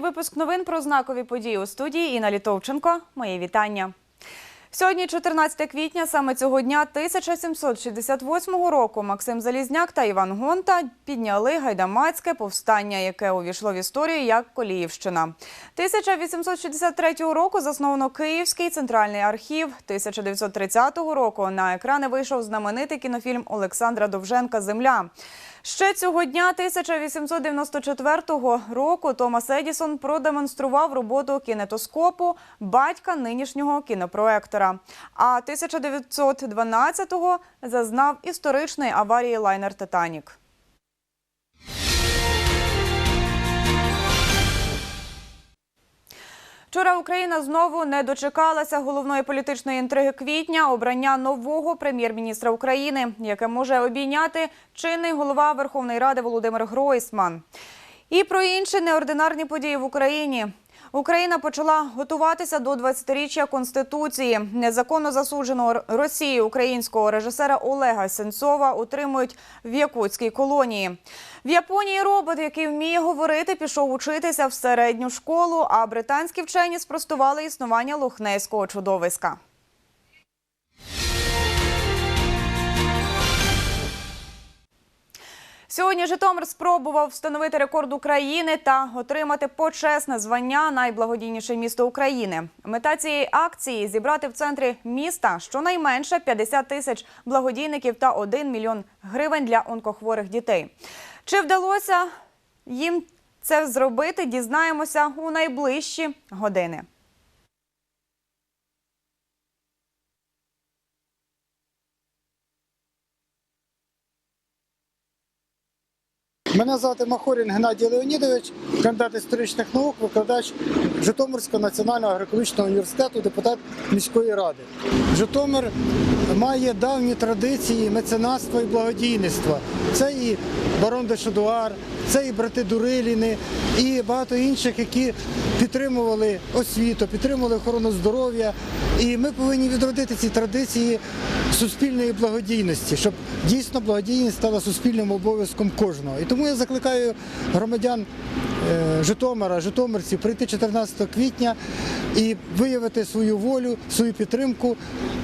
випуск новин про знакові події у студії Інна Літовченко. Мої вітання. Сьогодні, 14 квітня, саме цього дня 1768 року Максим Залізняк та Іван Гонта підняли гайдамацьке повстання, яке увійшло в історію як Коліївщина. 1863 року засновано Київський центральний архів. 1930 року на екрани вийшов знаменитий кінофільм Олександра Довженка Земля. Ще цього дня 1894 року Томас Едісон продемонстрував роботу кінетоскопу батька нинішнього кінопроектора. А 1912-го зазнав історичної аварії лайнер Титанік. Вчора Україна знову не дочекалася головної політичної інтриги квітня обрання нового прем'єр-міністра України, яке може обійняти чинний голова Верховної Ради Володимир Гройсман. І про інші неординарні події в Україні. Україна почала готуватися до 20-річчя Конституції. Незаконно засудженого Росією українського режисера Олега Сенцова утримують в Якутській колонії. В Японії робот, який вміє говорити, пішов учитися в середню школу, а британські вчені спростували існування лохнейського чудовиська. Сьогодні Житомир спробував встановити рекорд України та отримати почесне звання найблагодійніше місто України. Мета цієї акції зібрати в центрі міста щонайменше 50 тисяч благодійників та 1 мільйон гривень для онкохворих дітей. Чи вдалося їм це зробити? Дізнаємося у найближчі години. Мене звати Махорін Геннадій Леонідович, кандидат історичних наук, викладач Житомирського національного агроколічного університету, депутат міської ради. Житомир має давні традиції меценатства і благодійництва. Це і барон де Шадуар, це і брати Дуриліни, і багато інших, які підтримували освіту, підтримували охорону здоров'я. І ми повинні відродити ці традиції суспільної благодійності, щоб дійсно благодійність стала суспільним обов'язком кожного. І тому я закликаю громадян е, Житомира, Житомирців прийти 14 квітня і виявити свою волю, свою підтримку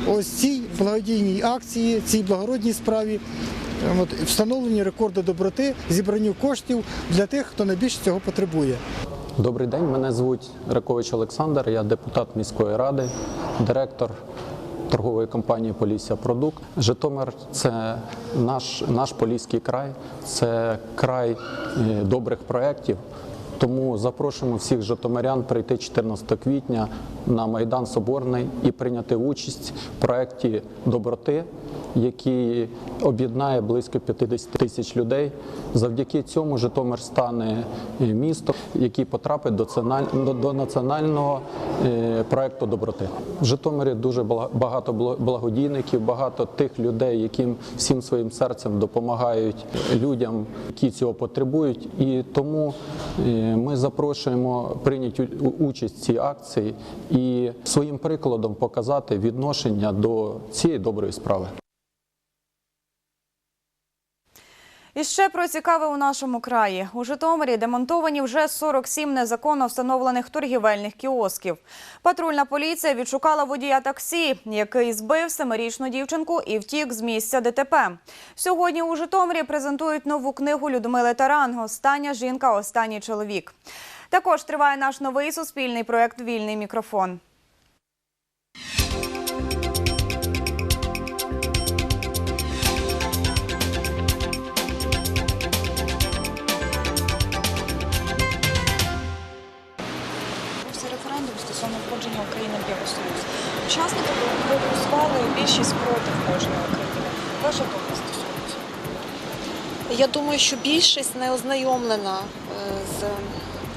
ось цій благодійній акції, цій благородній справі. Е, От, встановленні рекорду доброти, зібранню коштів для тих, хто найбільше цього потребує. Добрий день, мене звуть Ракович Олександр, я депутат міської ради, директор торгової компанії Полісся Продукт. Житомир це наш, наш поліський край, це край е, добрих проєктів. Тому запрошуємо всіх житомирян прийти 14 квітня на Майдан Соборний і прийняти участь в проєкті доброти, який об'єднає близько 50 тисяч людей. Завдяки цьому Житомир стане е, містом, який потрапить до національ- до- до національного е, проекту доброти. В Житомирі дуже багато благодійників, багато тих людей, яким всім своїм серцем допомагають людям, які цього потребують. І тому е, ми запрошуємо прийняти участь в цій акції і своїм прикладом показати відношення до цієї доброї справи. І ще про цікаве у нашому краї. У Житомирі демонтовані вже 47 незаконно встановлених торгівельних кіосків. Патрульна поліція відшукала водія таксі, який збив семирічну дівчинку і втік з місця ДТП. Сьогодні у Житомирі презентують нову книгу Людмили Таран «Остання жінка, останній чоловік». Також триває наш новий суспільний проект Вільний мікрофон. Входження України в Євросоюз. Учасники проголосували більшість проти входження України. Ваша думка цього? Я думаю, що більшість не ознайомлена е, з,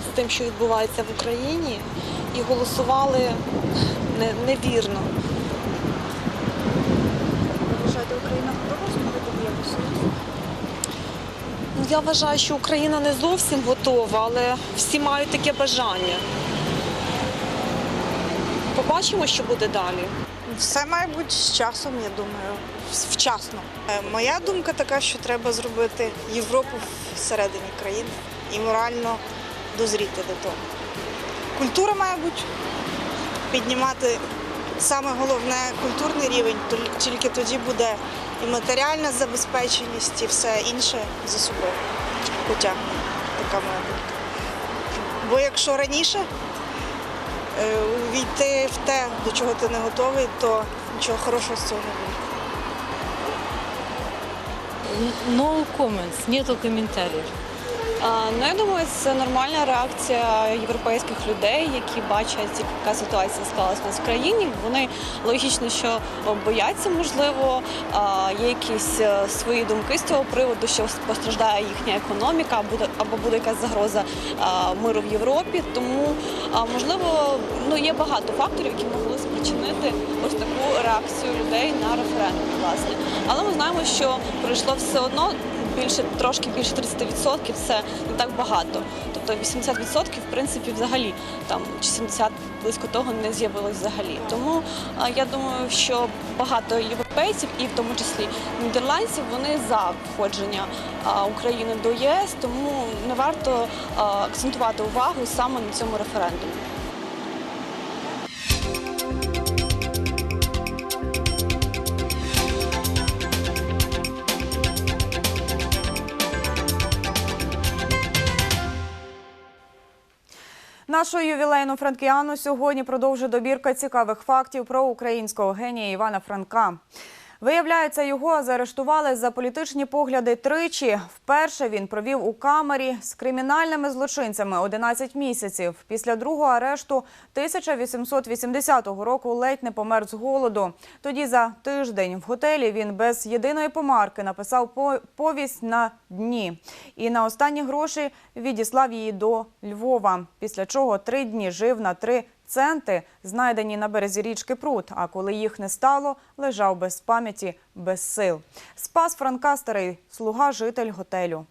з тим, що відбувається в Україні, і голосували не, невірно. Ви вважаєте, Україна готова вступити в Євросоюз? Ну, я вважаю, що Україна не зовсім готова, але всі мають таке бажання. Побачимо, що буде далі. Все має бути з часом, я думаю, вчасно. Е, Моя думка така, що треба зробити Європу всередині країни і морально дозріти до того. культура має бути, піднімати саме головне культурний рівень, тільки тоді буде і матеріальна забезпеченість, і все інше за собою потягне. Така моя думка. Бо якщо раніше увійти в те, до чого ти не готовий, то нічого хорошого з цього не буде. No comments, нету коментарів. Ну, я думаю, це нормальна реакція європейських людей, які бачать, яка ситуація склалась у нас в країні. Вони логічно, що бояться, можливо, є якісь е, свої думки з цього приводу, що постраждає їхня економіка, або буде якась загроза миру в Європі. Тому можливо, ну є багато факторів, які могли спричинити ось таку реакцію людей на референдум, власне. Але ми знаємо, що пройшло все одно більше трошки більше 30% це не так багато. Тобто 80% в принципі взагалі там чи 70 близько того не з'явилось взагалі. Тому я думаю, що багато європейців, і в тому числі нідерландців, вони за входження України до ЄС, тому не варто акцентувати увагу саме на цьому референдумі. Нашу ювілейну франкіану сьогодні продовжує добірка цікавих фактів про українського генія Івана Франка. Виявляється, його заарештували за політичні погляди тричі. Вперше він провів у камері з кримінальними злочинцями 11 місяців. Після другого арешту 1880 року ледь не помер з голоду. Тоді за тиждень в готелі він без єдиної помарки написав по- повість на дні. І на останні гроші відіслав її до Львова. Після чого три дні жив на три центи, знайдені на березі річки Прут. А коли їх не стало, лежав без пам'яті, без сил. Спас Франка старий слуга, житель готелю.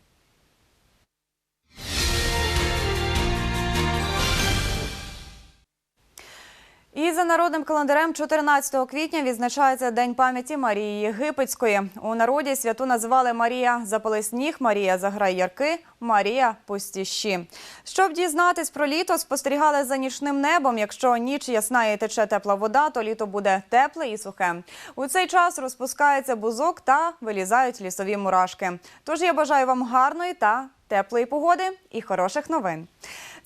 За народним календарем 14 квітня відзначається День пам'яті Марії Єгипетської. У народі святу називали Марія Запали сніг, Марія Заграй ярки, Марія Пустіші. Щоб дізнатись про літо, спостерігали за нічним небом. Якщо ніч ясна і тече тепла вода, то літо буде тепле і сухе. У цей час розпускається бузок та вилізають лісові мурашки. Тож я бажаю вам гарної та теплої погоди і хороших новин.